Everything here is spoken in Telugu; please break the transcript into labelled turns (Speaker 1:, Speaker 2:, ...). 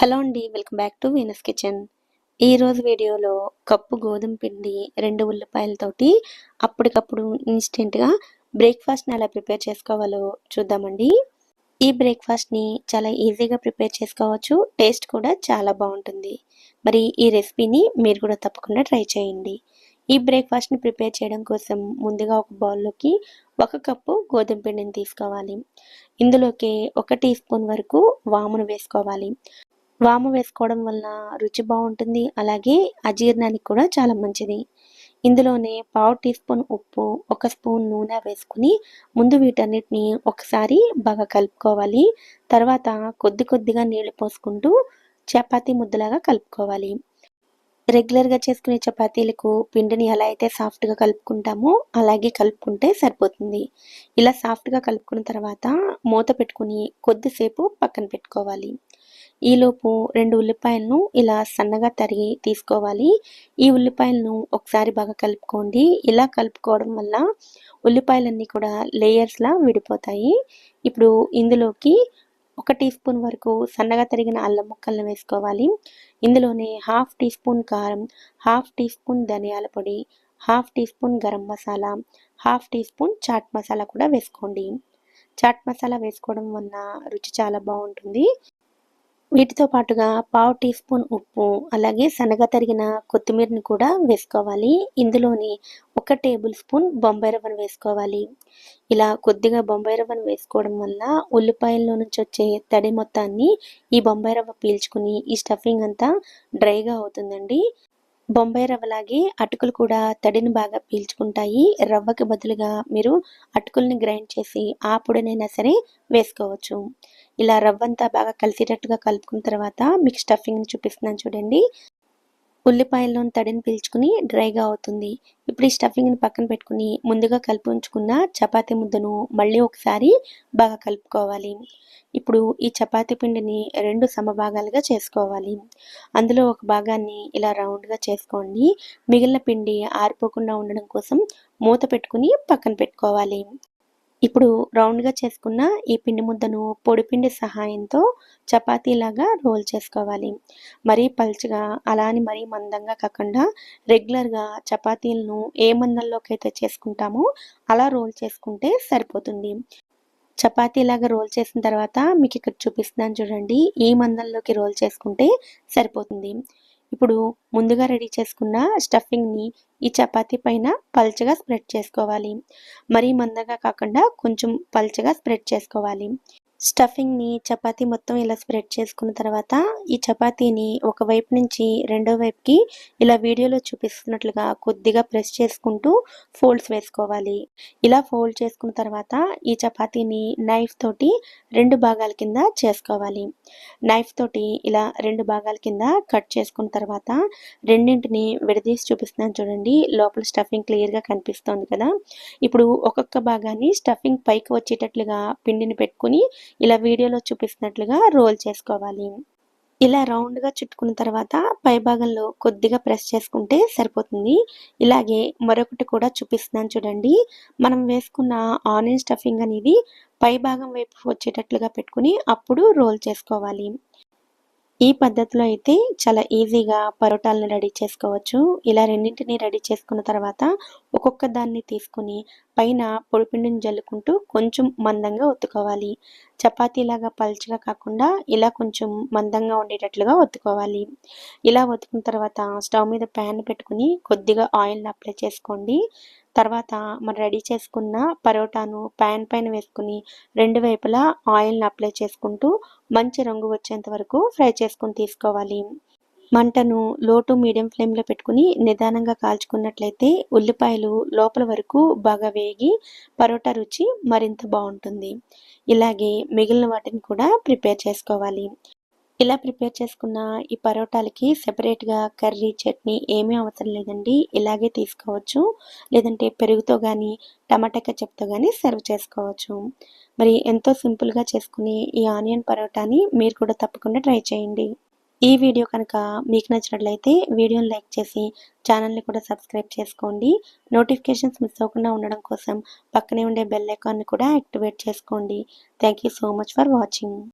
Speaker 1: హలో అండి welcome back to Venus kitchen. ఈరోజు వీడియోలో కప్పు గోధుమ పిండి రెండు ఉల్లిపాయలతోటి అప్పటికప్పుడు ఇన్స్టెంట్గా బ్రేక్ఫాస్ట్ని ఎలా ప్రిపేర్ చేసుకోవాలో చూద్దామండి. ఈ బ్రేక్ఫాస్ట్ని చాలా ఈజీగా ప్రిపేర్ చేసుకోవచ్చు టేస్ట్ కూడా చాలా బాగుంటుంది. మరి ఈ రెసిపీని మీరు కూడా తప్పకుండా ట్రై చేయండి. ఈ బ్రేక్ఫాస్ట్ని ప్రిపేర్ చేయడం కోసం ముందుగా ఒక బౌల్లోకి ఒక కప్పు గోధుమ పిండిని తీసుకోవాలి. ఇందులోకి ఒక టీ స్పూన్ వరకు వామును వేసుకోవాలి. వాము వేసుకోవడం వల్ల రుచి బాగుంటుంది. అలాగే అజీర్ణానికి కూడా చాలా మంచిది. ఇందులోనే పావు టీ స్పూన్ ఉప్పు ఒక స్పూన్ నూనె వేసుకుని ముందు వీటన్నిటిని ఒకసారి బాగా కలుపుకోవాలి. తర్వాత కొద్ది కొద్దిగా నీళ్ళు పోసుకుంటూ చపాతీ ముద్దలాగా కలుపుకోవాలి. రెగ్యులర్గా చేసుకునే చపాతీలకు పిండిని ఎలా అయితే సాఫ్ట్గా కలుపుకుంటామో అలాగే కలుపుకుంటే సరిపోతుంది. ఇలా సాఫ్ట్గా కలుపుకున్న తర్వాత మూత పెట్టుకుని కొద్దిసేపు పక్కన పెట్టుకోవాలి. ఈలోపు రెండు ఉల్లిపాయలను ఇలా సన్నగా తరిగి తీసుకోవాలి. ఈ ఉల్లిపాయలను ఒకసారి బాగా కలుపుకోండి. ఇలా కలుపుకోవడం వల్ల ఉల్లిపాయలన్నీ కూడా లేయర్స్లా విడిపోతాయి. ఇప్పుడు ఇందులోకి ఒక టీ స్పూన్ వరకు సన్నగా తరిగిన అల్లం ముక్కలను వేసుకోవాలి. ఇందులోనే హాఫ్ టీ స్పూన్ కారం హాఫ్ టీ స్పూన్ ధనియాల పొడి half teaspoon garam masala half teaspoon chaat masala కూడా వేసుకోండి. చాట్ మసాలా వేసుకోవడం వల్ల రుచి చాలా బాగుంటుంది. వీటితో పాటుగా పావు టీ స్పూన్ ఉప్పు అలాగే సన్నగా తరిగిన కొత్తిమీరని కూడా వేసుకోవాలి. ఇందులోని ఒక టేబుల్ స్పూన్ బొంబాయి రవ్వను వేసుకోవాలి. ఇలా కొద్దిగా బొంబాయి రవ్వను వేసుకోవడం వల్ల ఉల్లిపాయల్లో నుంచి వచ్చే తడి మొత్తాన్ని ఈ బొంబాయి రవ్వ పీల్చుకుని ఈ స్టఫింగ్ అంతా డ్రైగా అవుతుందండి. బొంబాయి రవ్వలాగే అటుకులు కూడా తడిని బాగా పీల్చుకుంటాయి. రవ్వకి బదులుగా మీరు అటుకుల్ని గ్రైండ్ చేసి ఆ పొడినైనా సరే వేసుకోవచ్చు. ఇలా రవ్వంతా బాగా కలిసేటట్టుగా కలుపుకున్న తర్వాత మీకు స్టఫింగ్ చూపిస్తున్నాను చూడండి. ఉల్లిపాయల్లోని తడిని పీల్చుకుని డ్రైగా అవుతుంది. ఇప్పుడు ఈ స్టఫింగ్ని పక్కన పెట్టుకుని ముందుగా కలిపి ఉంచుకున్న చపాతీ ముద్దను మళ్ళీ ఒకసారి బాగా కలుపుకోవాలి. ఇప్పుడు ఈ చపాతీ పిండిని రెండు సమభాగాలుగా చేసుకోవాలి. అందులో ఒక భాగాన్ని ఇలా రౌండ్గా చేసుకోండి. మిగిలిన పిండి ఆరిపోకుండా ఉండడం కోసం మూత పెట్టుకుని పక్కన పెట్టుకోవాలి. ఇప్పుడు రౌండ్గా చేసుకున్న ఈ పిండి ముద్దను పొడిపిండి సహాయంతో చపాతీలాగా రోల్ చేసుకోవాలి. మరీ పల్చగా అలా అని మరీ మందంగా కాకుండా రెగ్యులర్గా చపాతీలను ఏ మందంలోకి అయితే చేసుకుంటామో అలా రోల్ చేసుకుంటే సరిపోతుంది. చపాతీలాగా రోల్ చేసిన తర్వాత మీకు ఇక్కడ చూపిస్తున్నాను చూడండి. ఈ మందంలోకి రోల్ చేసుకుంటే సరిపోతుంది. ఇప్పుడు ముందుగా రెడీ చేసుకున్న స్టఫింగ్ని ఈ చపాతీ పైన పల్చగా స్ప్రెడ్ చేసుకోవాలి. మరీ మందగా కాకుండా కొంచెం పల్చగా స్ప్రెడ్ చేసుకోవాలి. స్టఫింగ్ని చపాతీ మొత్తం ఇలా స్ప్రెడ్ చేసుకున్న తర్వాత ఈ చపాతీని ఒక వైపు నుంచి రెండో వైపుకి ఇలా వీడియోలో చూపిస్తున్నట్లుగా కొద్దిగా ప్రెస్ చేసుకుంటూ ఫోల్డ్స్ వేసుకోవాలి. ఇలా ఫోల్డ్ చేసుకున్న తర్వాత ఈ చపాతీని నైఫ్ తోటి రెండు భాగాల కింద చేసుకోవాలి. నైఫ్ తోటి ఇలా రెండు భాగాల కింద కట్ చేసుకున్న తర్వాత రెండింటిని విడదీసి చూపిస్తున్నాను చూడండి. లోపల స్టఫింగ్ క్లియర్గా కనిపిస్తోంది కదా. ఇప్పుడు ఒక్కొక్క భాగాన్ని స్టఫింగ్ పైకి వచ్చేటట్లుగా పిండిని పెట్టుకుని ఇలా వీడియోలో చూపిస్తున్నట్లుగా రోల్ చేసుకోవాలి. ఇలా రౌండ్గా చుట్టుకున్న తర్వాత పై భాగంలో కొద్దిగా ప్రెస్ చేసుకుంటే సరిపోతుంది. ఇలాగే మరొకటి కూడా చూపిస్తున్నాను చూడండి. మనం వేసుకున్న ఆనియన్ స్టఫింగ్ అనేది పై భాగం వైపు వచ్చేటట్లుగా పెట్టుకుని అప్పుడు రోల్ చేసుకోవాలి. ఈ పద్ధతిలో అయితే చాలా ఈజీగా పరోటాలను రెడీ చేసుకోవచ్చు. ఇలా రెండింటిని రెడీ చేసుకున్న తర్వాత ఒక్కొక్క దాన్ని తీసుకుని పైన పొడిపిండిని జల్లుకుంటూ కొంచెం మందంగా ఒత్తుకోవాలి. చపాతీలాగా పల్చగా కాకుండా ఇలా కొంచెం మందంగా ఉండేటట్లుగా ఒత్తుకోవాలి. ఇలా ఒత్తుకున్న తర్వాత స్టవ్ మీద ప్యాన్ పెట్టుకుని కొద్దిగా ఆయిల్ని అప్లై చేసుకోండి. తర్వాత మనం రెడీ చేసుకున్న పరోటాను ప్యాన్ పైన వేసుకుని రెండు వైపులా ఆయిల్ని అప్లై చేసుకుంటూ మంచి రంగు వచ్చేంత వరకు ఫ్రై చేసుకుని తీసుకోవాలి. మంటను లో టు మీడియం ఫ్లేమ్లో పెట్టుకుని నిదానంగా కాల్చుకున్నట్లయితే ఉల్లిపాయలు లోపల వరకు బాగా వేగి పరోటా రుచి మరింత బాగుంటుంది. ఇలాగే మిగిలిన వాటిని కూడా ప్రిపేర్ చేసుకోవాలి. ఇలా ప్రిపేర్ చేసుకున్న ఈ పరోటాలకి సెపరేట్గా కర్రీ చట్నీ ఏమీ అవసరం లేదండి. ఇలాగే తీసుకోవచ్చు. లేదంటే పెరుగుతో కానీ టమాటా కచ్చప్తో కానీ సర్వ్ చేసుకోవచ్చు. మరి ఎంతో సింపుల్గా చేసుకునే ఈ ఆనియన్ పరోటాని మీరు కూడా తప్పకుండా ట్రై చేయండి. ఈ వీడియో కనుక మీకు నచ్చినట్లయితే వీడియోని లైక్ చేసి ఛానల్ని కూడా సబ్స్క్రైబ్ చేసుకోండి. నోటిఫికేషన్స్ మిస్ అవ్వకుండా ఉండడం కోసం పక్కనే ఉండే బెల్ ఐకాన్ని కూడా యాక్టివేట్ చేసుకోండి. Thank so much for watching.